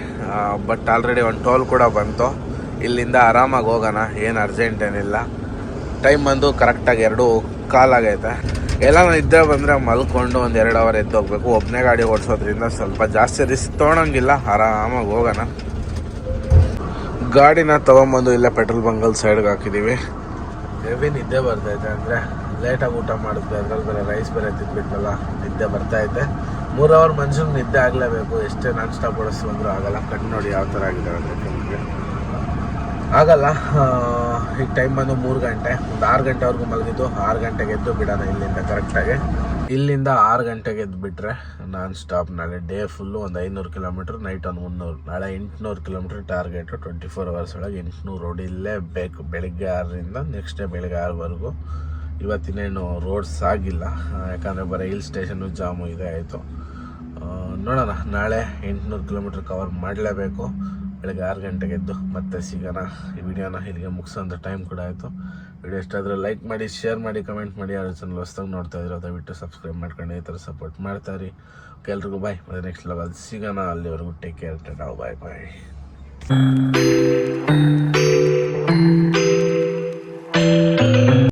ಬಟ್ ಆಲ್ರೆಡಿ ಒಂದು ಟೋಲ್ ಕೂಡ ಬಂತು. ಇಲ್ಲಿಂದ ಆರಾಮಾಗಿ ಹೋಗೋಣ ಏನು ಅರ್ಜೆಂಟ್ ಏನಿಲ್ಲ. ಟೈಮ್ ಬಂದು ಕರೆಕ್ಟಾಗಿ ಎರಡು ಕಾಲಾಗೈತೆ ಎಲ್ಲ ನಿದ್ದೆ ಬಂದರೆ ಮಲ್ಕೊಂಡು ಒಂದು ಎರಡು ಅವರ್ ಎದ್ದು ಹೋಗ್ಬೇಕು. ಒಬ್ಬನೇ ಗಾಡಿ ಓಡಿಸೋದ್ರಿಂದ ಸ್ವಲ್ಪ ಜಾಸ್ತಿ ರಿಸ್ಕ್ ತೊಗೊಳಂಗಿಲ್ಲ ಆರಾಮಾಗಿ ಹೋಗೋಣ. ಗಾಡಿನ ತೊಗೊಂಬಂದು ಇಲ್ಲೇ ಪೆಟ್ರೋಲ್ ಬಂಕಲ್ಲಿ ಸೈಡ್ಗೆ ಹಾಕಿದ್ದೀವಿ ಹೆವಿ ನಿದ್ದೆ ಬರ್ತೈತೆ ಅಂದರೆ ಲೇಟಾಗಿ ಊಟ ಮಾಡಿದ್ವಿ ಅದ್ರಲ್ಲಿ ಬೇರೆ ರೈಸ್ ಬೇರೆ ತಿಂದ್ಬಿಟ್ವಲ್ಲ ನಿದ್ದೆ ಬರ್ತಾಯಿದೆ ಮೂರು ಅವರ್ ಮನುಷ್ಯನಿಗೆ ನಿದ್ದೆ ಆಗಲೇಬೇಕು. ಎಷ್ಟೇ ನಾನ್ ಸ್ಟಾಪ್ ಓಡಿಸ್ತು ಆಗಲ್ಲ. ಕಣ್ಣು ನೋಡಿ ಯಾವ ಥರ ಆಗಿದೆ ಅಂದರೆ ಆಗಲ್ಲ ಈಗ ಟೈಮ್ ಬಂದು ಮೂರು ಗಂಟೆ, ಒಂದು ಆರು ಗಂಟೆವರೆಗೂ ಮಲಗಿದ್ದು, ಆರು ಗಂಟೆಗೆ ಎದ್ದು ಬಿಡೋಣ ಇಲ್ಲಿಂದ ಕರೆಕ್ಟಾಗಿ ಇಲ್ಲಿಂದ ಆರು ಗಂಟೆಗೆ ಎದ್ದು ಬಿಟ್ಟರೆ ನಾನ್ ಸ್ಟಾಪ್ ನಾಳೆ ಡೇ ಫುಲ್ಲು ಒಂದು ಐನೂರು ಕಿಲೋಮೀಟ್ರ್ ನೈಟ್ ಒಂದು ಮುನ್ನೂರು, ನಾಳೆ ಎಂಟುನೂರು kilometre target twenty four hours ಒಳಗೆ ಎಂಟುನೂರು ರೋಡ್ ಇಲ್ಲೇ ಬೇಕು. ಬೆಳಿಗ್ಗೆ ಆರರಿಂದ ನೆಕ್ಸ್ಟ್ ಡೇ ಬೆಳಿಗ್ಗೆ ಆರವರೆಗೂ. ಇವತ್ತಿನೇನು ರೋಡ್ಸ್ ಆಗಿಲ್ಲ, ಯಾಕಂದರೆ ಬರೀ ಹಿಲ್ ಸ್ಟೇಷನು ಜಾಮು ಇದೆ, ಆಯಿತು. ನೋಡೋಣ, ನಾಳೆ ಎಂಟುನೂರು ಕಿಲೋಮೀಟ್ರ್ ಕವರ್ ಮಾಡಲೇಬೇಕು. ಬೆಳಗ್ಗೆ ಆರು ಗಂಟೆಗೆ ಎದ್ದು ಮತ್ತೆ ಸಿಗೋಣ. ಈ ವಿಡಿಯೋನ ಇಲ್ಲಿಗೆ ಮುಗಿಸೋಂಥ ಟೈಮ್ ಕೂಡ ಆಯಿತು. ವಿಡಿಯೋ ಇಷ್ಟ ಆದರೆ ಲೈಕ್ ಮಾಡಿ ಶೇರ್ ಮಾಡಿ ಕಮೆಂಟ್ ಮಾಡಿ. ಯಾರು ಚಾನಲ್ ಹೊಸ್ದಾಗಿ ನೋಡ್ತಾ ಇದ್ರೆ ದಯವಿಟ್ಟು ಸಬ್ಸ್ಕ್ರೈಬ್ ಮಾಡ್ಕೊಂಡು ಈ ಥರ ಸಪೋರ್ಟ್ ಮಾಡ್ತಾಯಿರಿ ಎಲ್ರಿಗೂ ಬಾಯ್ ಮತ್ತೆ ನೆಕ್ಸ್ಟ್ ಲೆವೆಲ್ ಸಿಗೋಣ. ಅಲ್ಲಿವರೆಗೂ ಟೇಕ್ ಕೇರ್ ನಾವು ಬಾಯ್ ಬಾಯ್